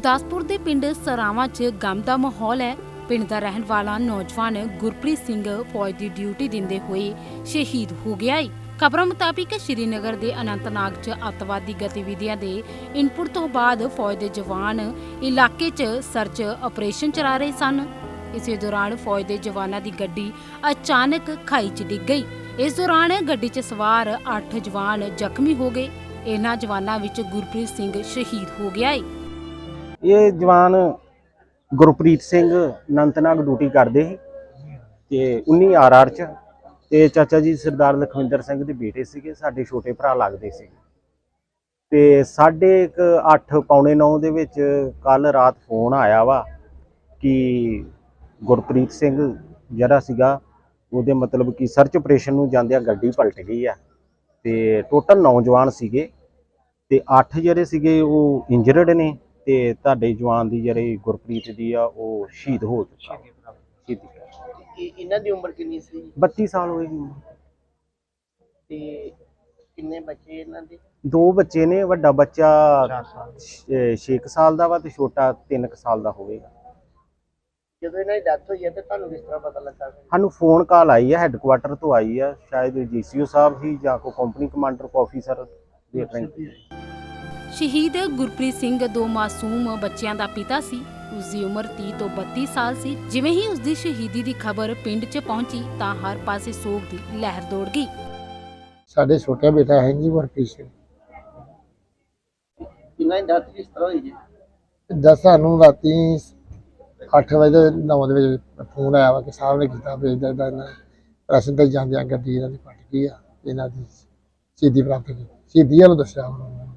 ਗੁਰਦਾਸਪੁਰ ਦੇ ਪਿੰਡ ਸਰਾਵਾਂ 'ਚ ਗਮ ਦਾ ਮਾਹੌਲ ਹੈ। ਪਿੰਡ ਦਾ ਰਹਿਣ ਵਾਲਾ ਨੌਜਵਾਨ ਗੁਰਪ੍ਰੀਤ ਸਿੰਘ ਫੌਜ ਦੀ ਡਿਊਟੀ ਦਿੰਦੇ ਹੋਏ ਸ਼ਹੀਦ ਹੋ ਗਿਆ ਹੈ ਖਬਰਾਂ ਮੁਤਾਬਿਕ ਸ਼੍ਰੀਨਗਰ ਦੇ ਅਨੰਤਨਾਗ 'ਚ ਅੱਤਵਾਦੀ ਗਤੀਵਿਧੀਆਂ ਦੇ ਇਨਪੁਟ ਤੋਂ ਬਾਅਦ ਫੌਜ ਦੇ ਜਵਾਨ ਇਲਾਕੇ 'ਚ ਸਰਚ ਆਪਰੇਸ਼ਨ ਚਲਾ ਰਹੇ ਸਨ। ਇਸੇ ਦੌਰਾਨ ਫੌਜ ਦੇ ਜਵਾਨਾਂ ਦੀ ਗੱਡੀ ਅਚਾਨਕ ਖਾਈ 'ਚ ਡਿੱਗ ਗਈ। ਇਸ ਦੌਰਾਨ ਗੱਡੀ 'ਚ ਸਵਾਰ 8 ਜਵਾਨ ਜ਼ਖਮੀ ਹੋ ਗਏ। ਇਹਨਾਂ ਜਵਾਨਾਂ ਵਿੱਚ ਗੁਰਪ੍ਰੀਤ ਸਿੰਘ ਸ਼ਹੀਦ ਹੋ ਗਿਆ ਹੈ ਇਹ ਜਵਾਨ ਗੁਰਪ੍ਰੀਤ ਸਿੰਘ ਅਨੰਤਨਾਗ ਡਿਊਟੀ ਕਰਦੇ ਸੀ ਤੇ 19 ਆਰਆਰ ਚ ਤੇ ਚਾਚਾ ਜੀ ਸਰਦਾਰ ਲਖਵਿੰਦਰ ਸਿੰਘ ਦੇ ਬੇਟੇ ਸੀਗੇ, ਸਾਡੇ ਛੋਟੇ ਭਰਾ ਲੱਗਦੇ ਸੀ। ਤੇ ਸਾਢੇ ਕੁ ਅੱਠ, ਪੌਣੇ 9 ਦੇ ਵਿੱਚ ਕੱਲ ਰਾਤ ਫੋਨ ਆਇਆ ਵਾ ਕਿ ਗੁਰਪ੍ਰੀਤ ਸਿੰਘ ਜਿਹੜਾ ਸੀਗਾ, ਉਹਦੇ ਮਤਲਬ ਕਿ ਸਰਚ ਆਪਰੇਸ਼ਨ ਨੂੰ ਜਾਂਦਿਆਂ ਗੱਡੀ ਪਲਟ ਗਈ ਆ ਤੇ ਟੋਟਲ ਨੌਜਵਾਨ ਸੀਗੇ ਤੇ 8 ਜਿਹੜੇ ਸੀਗੇ ਉਹ ਇੰਜਰਡ ਨੇ। ਤੇ ਤੁਹਾਡੇ ਜਵਾਨ ਦੀ ਜਿਹੜੇ ਗੁਰਪ੍ਰੀਤ ਦੀ ਆ ਉਹ ਸ਼ਹੀਦ ਹੋ ਚੁੱਕਾ। ਸ਼ਹੀਦੀ ਕਿ ਇਹਨਾਂ ਦੀ ਉਮਰ ਕਿੰਨੀ ਸੀ? 32 ਸਾਲ ਹੋਏ ਜੀ। ਤੇ ਕਿੰਨੇ ਬੱਚੇ ਇਹਨਾਂ ਦੇ? ਦੋ ਬੱਚੇ ਨੇ ਵੱਡਾ ਬੱਚਾ 6 ਸਾਲ। ਦਾ ਵਾ ਤੇ ਛੋਟਾ 3 ਸਾਲ ਦਾ ਹੋਵੇਗਾ। ਜਦੋਂ ਇਹਨਾਂ ਦੀ ਡੈਥ ਹੋਈ ਹੈ ਤੇ ਤੁਹਾਨੂੰ ਕਿਸ ਤਰ੍ਹਾਂ ਪਤਾ ਲੱਗਾ? ਸਾਨੂੰ ਫੋਨ ਕਾਲ ਆਈ ਹੈ ਹੈੱਡਕੁਆਟਰ ਤੋਂ ਆਈ ਆ ਸ਼ਾਇਦ ਜੀਸੀਓ ਸਾਹਿਬ ਹੀ ਜਾਂ ਕੋਈ ਕੰਪਨੀ ਕਮਾਂਡਰ ਕੋ ਆਫੀਸਰ ਦੇ ਰੈਂਕ ਸ਼ਹੀਦ ਗੁਰਪ੍ਰੀਤ ਸਿੰਘ ਦੋ ਮਾਸੂਮ ਬੱਚਿਆਂ ਦਾ ਪਿਤਾ ਸੀ। ਉਸ ਦੀ ਉਮਰ 30 ਤੋਂ 32 ਸਾਲ ਸੀ। ਜਿਵੇਂ ਹੀ ਉਸ ਦੀ ਸ਼ਹੀਦੀ ਦੀ ਖਬਰ ਪਿੰਡ 'ਚ ਪਹੁੰਚੀ ਤਾਂ ਹਰ ਪਾਸੇ ਸੋਗ ਦੀ ਲਹਿਰ ਦੌੜ ਗਈ। ਸਾਡੇ ਛੋਟਾ ਬੇਟਾ ਹੈ ਜੀ ਗੁਰਪ੍ਰੀਤ ਸਿੰਘ। ਇਹਨਾਂ ਦੀ ਡੈਥ ਕਿਸ ਤਰ੍ਹਾਂ ਹੋਈ ਜੀ? ਦਸ ਸਾਨੂੰ ਰਾਤੀ 8 ਵਜੇ 9 ਦੇ ਵਿੱਚ ਫੋਨ ਆਇਆ ਵਾ ਕਿ ਸਾਹਿਬ ਨੇ ਕੀਤਾ ਵੀ ਇਦਾਂ ਇਦਾਂ ਇਹਨਾਂ ਪ੍ਰਸ਼ਨ ਤੇ ਜਾਂਦਿਆਂ ਗੱਡੀ ਇਹਨਾਂ ਦੀ ਗਈ ਆ ਇਹਨਾਂ ਦੀ ਸਿੱਧੀ ਪ੍ਰਾਪਤ ਕੀਤੀ। ਸਿੱਧੀ ਵਾਲ ਦੱਸਿਆ ਉਹਨਾਂ ਨੇ।